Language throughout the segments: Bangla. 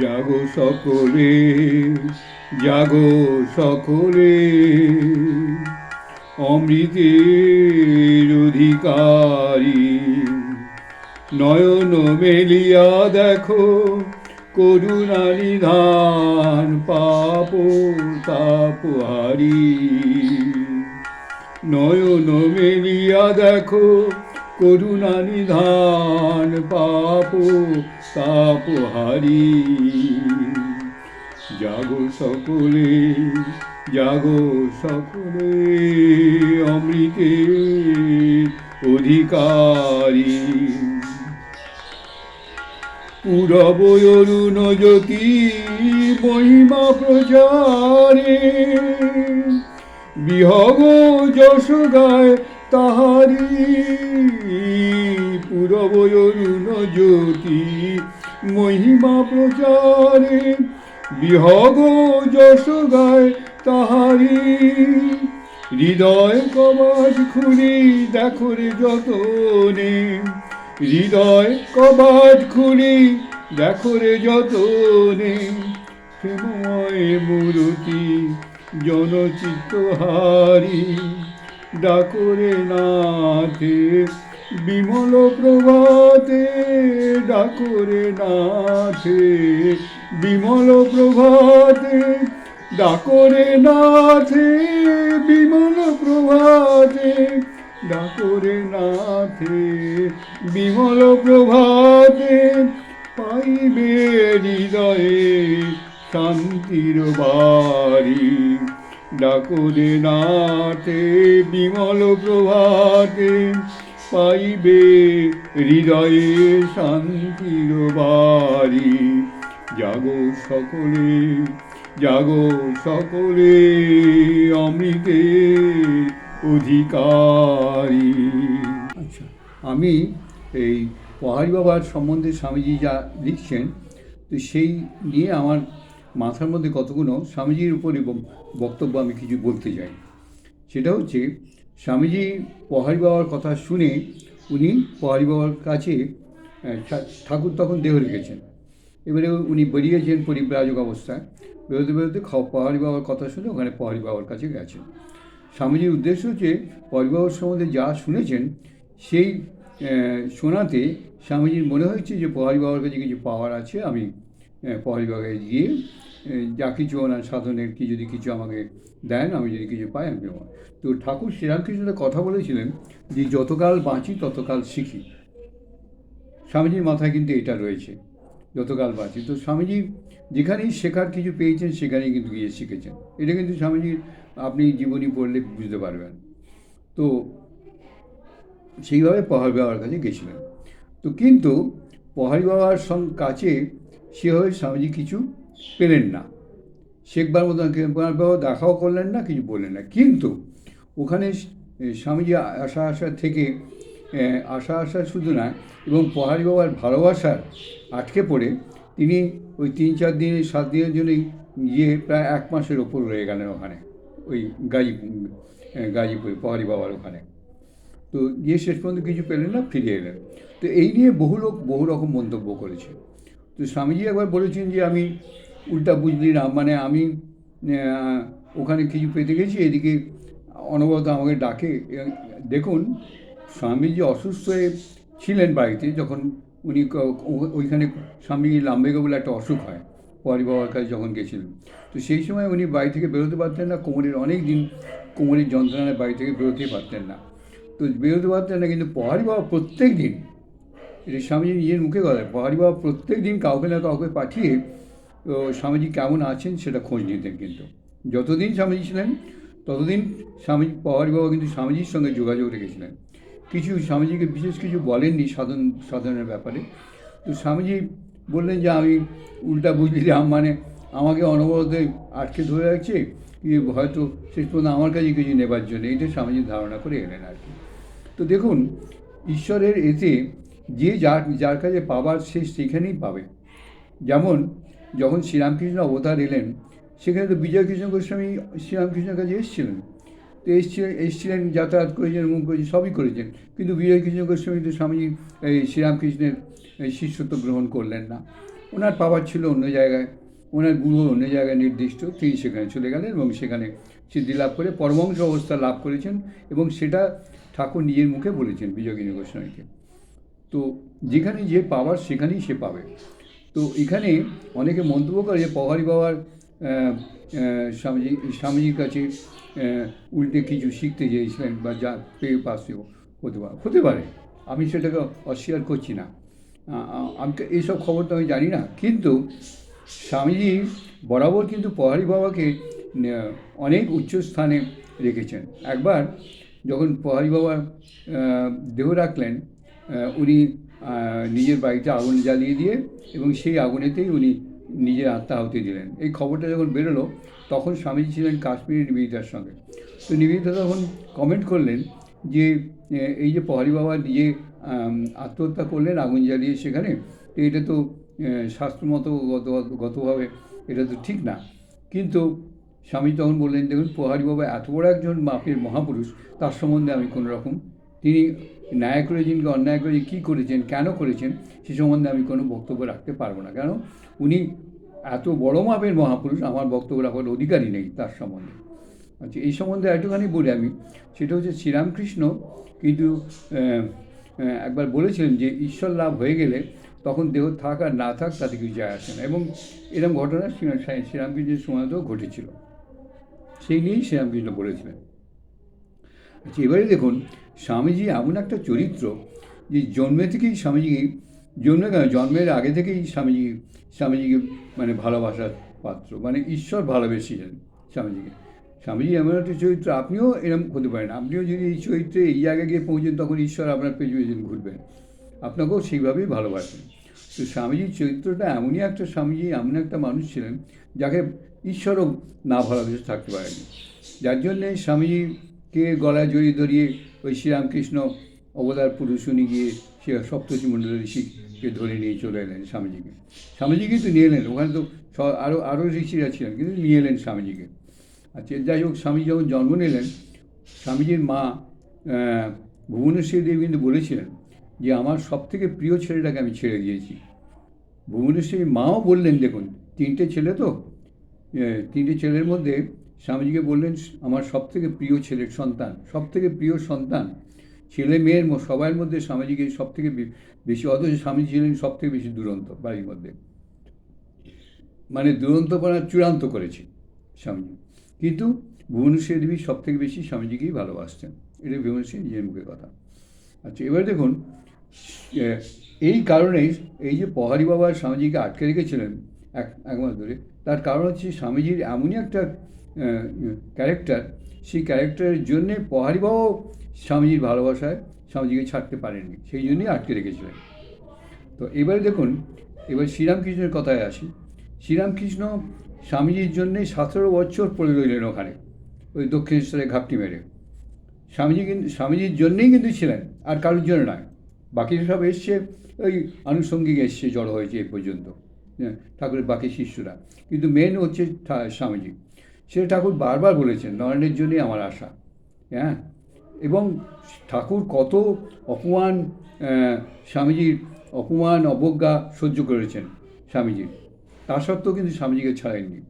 জাগো সকলে জাগো সকলে অমৃতের অধিকারী নয়ন মেলিয়া দেখো করুণা নিধান পাপ তাপহারি নয়ন মেলিয়া দেখো করুণা নিধান পাপ তাপহারি জাগো সকলে জাগো সকলে অমৃতের অধিকারী। পূরব অরুণ জ্যোতি, মহিমা প্রচারে। বিহগ যশ গায় তাহারি পূরব অরুণ জ্যোতি মহিমা প্রচারে, বিহগ যশ গায় তাহারি। হৃদয় কবাট খুলি দেখো রে যতনে, হৃদয় কবাট খুলি দেখো রে যতনে। প্রেমময় মূরতি জনচিত্তহারি ডাকরে নাথে, বিমল প্রভাতে ডাকরে নাথে, বিমল প্রভাতে ডাকরে নাথে, বিমল প্রভাতে ডাকরে নাথে, বিমল প্রভাতে পাইবে হৃদয়ে শান্তির বাড়ি। ডাকরে নাথে, বিমল প্রভাতে পাইবে হৃদয়ে শান্তির বাড়ি। জাগো সকলে জাগো সকলে অমৃতের অধিকারী। আচ্ছা আমি এই পাহাড়ি বাবার সম্বন্ধে স্বামীজি যা লিখছেন, তো সেই নিয়ে আমার মাথার মধ্যে কতগুলো স্বামীজির উপরে বক্তব্য আমি কিছু বলতে চাই। সেটা হচ্ছে, স্বামীজি পাহাড়ি বাবার কথা শুনে উনি পাহাড়ি বাবার কাছে ঠাকুর তখন দেহ রেখেছেন। এবারে উনি বেরিয়েছেন পরিব্রাজক অবস্থায়। বেরোতে বেরোতে পাহাড়ি বাবার কথা শুনে ওখানে পাহাড়ি বাবার কাছে গেছেন। স্বামীজির উদ্দেশ্য হচ্ছে, পাহাড়ি বাবার সম্বন্ধে যা শুনেছেন, সেই শোনাতে স্বামীজির মনে হয়েছে যে পাহাড়ি বাবার কাছে কিছু পাওয়ার আছে, আমি পাহাড়ি বাবাকে গিয়ে যা কিছু ওনার সাধনের কি যদি কিছু আমাকে দেন, আমি যদি কিছু পাই, আমি দেবো। তো ঠাকুর শ্রীরামকৃষ্ণের কথা বলেছিলেন যে, যতকাল বাঁচি, ততকাল শিখি। স্বামীজির মাথায় কিন্তু এটা রয়েছে, যতকাল বাঁচি। তো স্বামীজি যেখানেই শেখার কিছু পেয়েছেন, সেখানেই কিন্তু গিয়ে শিখেছেন। এটা কিন্তু স্বামীজির, আপনি জীবনী পড়লে বুঝতে পারবেন। তো সেইভাবে পাহাড়ি বাবার কাছে গেছিলেন। তো কিন্তু পাহাড়ি বাবার সঙ্গ কাছে সেভাবে স্বামীজি কিছু পেলেন না। শেখবার বাবা, দেখাও করলেন না, কিছু বললেন না। কিন্তু ওখানে স্বামীজি আশা আশা থেকে আশা আশা শুধু না, এবং পাহাড়ি বাবার ভালোবাসার আটকে পড়ে, তিনি ওই তিন চার দিন সাত দিনের জন্যই গিয়ে প্রায় এক মাসের ওপর রয়ে গেলেন ওখানে, ওই গাজীপুর গাজীপুরে, পাহাড়ি বাবার ওখানে। তো গিয়ে শেষ পর্যন্ত কিছু পেলেন না, ফিরে এলেন। তো এই নিয়ে বহু লোক বহু রকম মন্তব্য করেছে। তো স্বামীজি একবার বলেছেন যে আমি উল্টা বুঝলি না মানে আমি ওখানে কিছু পেতে গেছি, এদিকে অনবরত আমাকে ডাকে। দেখুন, স্বামীজি অসুস্থ হয়ে ছিলেন বাড়িতে, যখন উনি ওইখানে স্বামীজি লাম্বেগা বলে একটা অসুখ হয় পরি বাবার কাছে যখন গেছিলেন। তো সেই সময় উনি বাড়ি থেকে বেরোতে পারতেন না, কোমরের অনেক দিন কোমরের যন্ত্রণায় বাড়ি থেকে বেরোতেই পারতেন না। তো বেরোতে পারতেন না, কিন্তু পাহাড়ি বাবা প্রত্যেক দিন এটা স্বামীজি নিজের মুখে কথা পাহাড়ি বাবা প্রত্যেক দিন কাউকে না কাউকে পাঠিয়ে, তো স্বামীজি কেমন আছেন সেটা খোঁজ নিতেন কিন্তু। যতদিন স্বামীজি ছিলেন, ততদিন স্বামীজি পাহাড়ি বাবা কিন্তু স্বামীজির সঙ্গে যোগাযোগ রেখেছিলেন। কিছু স্বামীজিকে বিশেষ কিছু বলেননি সাধন, সাধনের ব্যাপারে। তো স্বামীজি বললেন যে, আমি উল্টা বুঝলাম মানে আমাকে অনবরত আটকে ধরে রাখছে, কি হয়তো শেষ পর্যন্ত আমার কাছে কিছু নেবার জন্য। এইটা স্বামীজি ধারণা করে এলেন আর কি। তো দেখুন, ঈশ্বরের এতে যে যার যার কাছে পাবার সে সেখানেই পাবে। যেমন যখন শ্রীরামকৃষ্ণ অবতার এলেন, সেখানে তো বিজয় কৃষ্ণ গোস্বামী শ্রীরামকৃষ্ণের কাছে এসেছিলেন। তো এসছিলেন এসছিলেন, যাতায়াত করেছেন, মুখ করেছেন, সবই করেছেন। কিন্তু বিজয় কৃষ্ণ গোস্বামী তো স্বামী এই শ্রীরামকৃষ্ণের শিষ্যত্ব গ্রহণ করলেন না। ওনার পাওয়ার ছিল অন্য জায়গায়, ওনার গুরু অন্য জায়গায় নির্দিষ্ট, তিনি সেখানে চলে গেলেন এবং সেখানে সিদ্ধি লাভ করে পরমংশ অবস্থা লাভ করেছেন এবং সেটা ঠাকুর নিজের মুখে বলেছেন বিজয়গিনী গোস্বামীকে। তো যেখানে যে পাওয়ার, সেখানেই সে পাবে। তো এখানে অনেকে মন্তব্য করে যে পহারি বাবার স্বামীজি, স্বামীজির কাছে উল্টে কিছু শিখতে চেয়েছিলেন বা যা পেয়ে পাশে হতে পারে। হতে পারে। আমি সেটাকে অস্বীকার করছি না। আমি এইসব খবর তো আমি জানি না। কিন্তু স্বামীজি বরাবর কিন্তু পহারি বাবাকে অনেক উচ্চ স্থানে রেখেছেন। একবার যখন পহারি বাবা দেহ রাখলেন উনি নিজের বাড়িতে আগুন জ্বালিয়ে দিয়ে এবং সেই আগুনেতেই উনি নিজের আত্মাহুতি দিলেন। এই খবরটা যখন বেরোলো, তখন স্বামীজি ছিলেন কাশ্মীরি নিবেদিতার সঙ্গে। তো নিবেদিতা তখন কমেন্ট করলেন যে এই যে পহারি বাবা নিজে আত্মহত্যা করলেন আগুন জ্বালিয়ে সেখানে, তো এটা তো শাস্ত্রমত গত গতভাবে এটা তো ঠিক না। কিন্তু স্বামী তখন বললেন, দেখুন পোহারি বাবা এত বড় একজন মাপের মহাপুরুষ, তার সম্বন্ধে আমি কোনো রকম তিনি ন্যায় করেছেন কি অন্যায় করে কী করেছেন, কেন করেছেন, সে সম্বন্ধে আমি কোনো বক্তব্য রাখতে পারব না। কেন? উনি এত বড় মাপের মহাপুরুষ, আমার বক্তব্য রাখার অধিকারই নেই তার সম্বন্ধে। আচ্ছা এই সম্বন্ধে একটুখানি বলি আমি। সেটা হচ্ছে শ্রীরামকৃষ্ণ কিন্তু একবার বলেছিলেন যে ঈশ্বর লাভ হয়ে গেলে তখন দেহ থাক আর না থাক তাতে কিছু যায় আসে না। এবং এরকম ঘটনা শ্রী- শ্রী- শ্রীরামকৃষ্ণের সময়তেও ঘটেছিল। সেই নিয়েই শ্রীরামকৃষ্ণ বলেছিলেন। আচ্ছা এবারে দেখুন স্বামীজি এমন একটা চরিত্র যে জন্মে থেকেই স্বামীজি জন্মে কেন? জন্মের আগে থেকেই স্বামীজি, স্বামীজিকে মানে ভালোবাসার পাত্র মানে ঈশ্বর ভালোবেসেছেন স্বামীজিকে। স্বামীজি এমন একটা চরিত্র, আপনিও এরকম হতে পারেন। আপনিও যদি এই চরিত্রে এই জায়গায় গিয়ে পৌঁছেন, তখন ঈশ্বর আপনার পেছনে ঘুরবেন। আপনাকেও সেইভাবেই ভালোবাসেন। তো স্বামীজির চরিত্রটা এমনই একটা, স্বামীজি এমন একটা মানুষ ছিলেন যাকে ঈশ্বরও না ভালোবেসে থাকতে পারেনি যার জন্যে স্বামীজিকে গলায় জড়িয়ে ধরিয়ে ওই শ্রীরামকৃষ্ণ অবতার পুরুষ উনি গিয়ে সে সপ্তর্ষি মণ্ডল ঋষিকে ধরে নিয়ে চলে এলেন স্বামীজিকে। স্বামীজি কিন্তু নিয়ে এলেন, ওখানে তো আরও আরও ঋষিরা ছিলেন, কিন্তু নিয়ে এলেন স্বামীজিকে। আচ্ছা যাই হোক, স্বামী যখন জন্ম নিলেন, স্বামীজির মা ভুবনেশ্বরী দেবী কিন্তু বলেছিলেন যে, আমার সব থেকে প্রিয় ছেলেটাকে আমি ছেড়ে দিয়েছি। ভুবনেশ্বরী মাও বললেন, দেখুন, তিনটে ছেলে তো তিনটে ছেলের মধ্যে স্বামীজিকে বললেন, আমার সব থেকে প্রিয় ছেলের সন্তান সব থেকে প্রিয় সন্তান, ছেলে মেয়ের সবার মধ্যে স্বামীজিকে সব থেকে বেশি, অথচ স্বামীজি ছিলেন সব থেকে বেশি দুরন্ত বাড়ির মধ্যে। মানে দুরন্তপনা চূড়ান্ত করেছে স্বামীজি। কিন্তু ভুবনেশ্বরী দেবী সব থেকে বেশি স্বামীজিকেই ভালোবাসতেন। এটা ভুবনেশ্বরী নিজের মুখের কথা। আচ্ছা এবার দেখুন এই কারণেই এই যে পহারি বাবা স্বামীজিকে আটকে রেখেছিলেন এক এক মাস ধরে, তার কারণ হচ্ছে স্বামীজির এমনই একটা ক্যারেক্টার সেই ক্যারেক্টারের জন্যে পহারি বাবাও স্বামীজির ভালোবাসায় স্বামীজিকে ছাড়তে পারেননি সেই জন্যই আটকে রেখেছিলেন। তো এবারে দেখুন এবার শ্রীরামকৃষ্ণের কথায় আসি। শ্রীরামকৃষ্ণ স্বামীজির জন্যে সতেরো বছর পড়ে রইলেন ওখানে ওই দক্ষিণেশ্বরে ঘাপটি মেরে। স্বামীজি কিন্তু স্বামীজির জন্যেই কিন্তু ছিলেন আর কারোর জন্য নয়। বাকি সব এসছে ওই আনুষঙ্গিক এসছে জড়ো হয়েছে এই পর্যন্ত। হ্যাঁ, ঠাকুরের বাকি শিষ্যরা। কিন্তু মেন হচ্ছে স্বামীজি। সেটা ঠাকুর বারবার বলেছেন নয়নের জন্যই আমার আশা। হ্যাঁ? এবং ঠাকুর কত অপমান স্বামীজির অপমান, অবজ্ঞা সহ্য করেছেন স্বামীজির। তা সত্ত্বেও কিন্তু স্বামীজিকে ছাড়েননি।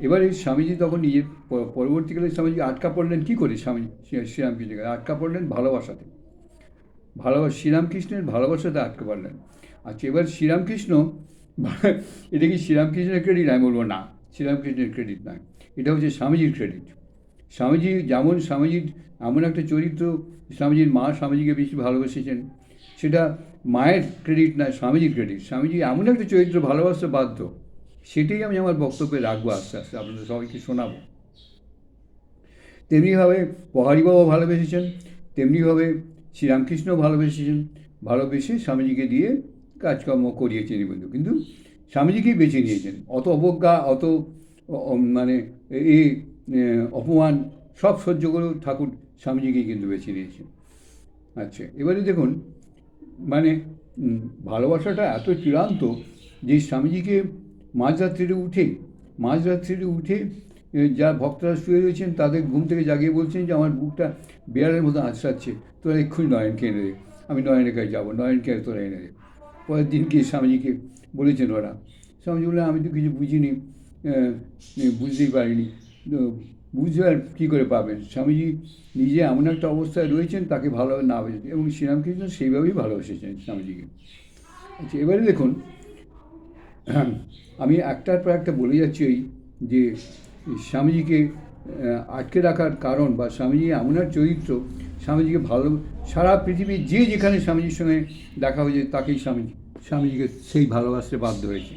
এবারে স্বামীজি তখন নিজের পরবর্তীকালে স্বামীজি আটকা পড়লেন কী করে স্বামী, শ্রী- শ্রীরামকৃষ্ণকে আটকা পড়লেন ভালোবাসাতে। ভালোবাসা শ্রীরামকৃষ্ণের ভালোবাসাতে আটকে পড়লেন। আচ্ছা এবার শ্রীরামকৃষ্ণ এটা কি শ্রীরামকৃষ্ণের ক্রেডিট আমি বলব না, শ্রীরামকৃষ্ণের ক্রেডিট নয়। এটা হচ্ছে স্বামীজির ক্রেডিট স্বামীজি যেমন স্বামীজির, এমন একটা চরিত্র স্বামীজির মা স্বামীজিকে বেশি ভালোবেসেছেন। সেটা মায়ের ক্রেডিট নয় স্বামীজির ক্রেডিট স্বামীজি এমন একটা চরিত্র ভালোবাসতে বাধ্য। সেটাই আমি আমার বক্তব্যে রাখব আস্তে আস্তে, আপনাদের সবাইকে শোনাবো। তেমনিভাবে পহারি বাবা ভালোবেসেছেন, তেমনিভাবে শ্রীরামকৃষ্ণ ভালোবেসেছেন। ভালোবেসে স্বামীজিকে দিয়ে কাজকর্ম করিয়েছেন কিন্তু কিন্তু স্বামীজিকেই বেছে নিয়েছেন। অত অবজ্ঞা, অত মানে এই অপমান সব সহ্য করেও ঠাকুর স্বামীজিকে কিন্তু বেছে নিয়েছেন। আচ্ছা এবারে দেখুন মানে ভালোবাসাটা এত চূড়ান্ত যে স্বামীজিকে মাঝরাত্রিরে উঠে মাঝরাত্রিরে উঠে যা ভক্তরা শুয়ে রয়েছেন তাদের ঘুম থেকে জাগিয়ে বলছেন যে, আমার বুকটা বেড়ালের মতো আঁচড়াচ্ছে তোরা এক্ষুনি নয়নকে এনে দে, আমি নয়নের কাছে যাব, নয়নকে তোরা এনে দে। পরের দিন গিয়ে স্বামীজিকে বলেছেন ওরা। স্বামীজি বললেন, আমি তো কিছু বুঝিনি বুঝতেই পারিনি। তো বুঝতে আর কী করে পাবেন? স্বামীজি নিজে এমন একটা অবস্থায় রয়েছেন, তাকে ভালোভাবে না বুঝতে এবং শ্রীরামকৃষ্ণ সেইভাবেই ভালোবেসেছেন স্বামীজিকে। আচ্ছা এবারে দেখুন, আমি একটার পর একটা বলে যাচ্ছি এই যে, স্বামীজিকে আটকে রাখার কারণ বা স্বামীজি এমন এক চরিত্র, স্বামীজিকে ভালো, সারা পৃথিবীর যে যেখানে স্বামীজির সঙ্গে দেখা হয়েছে, তাকেই স্বামী, স্বামীজিকে সেই ভালোবাসতে বাধ্য হয়েছে।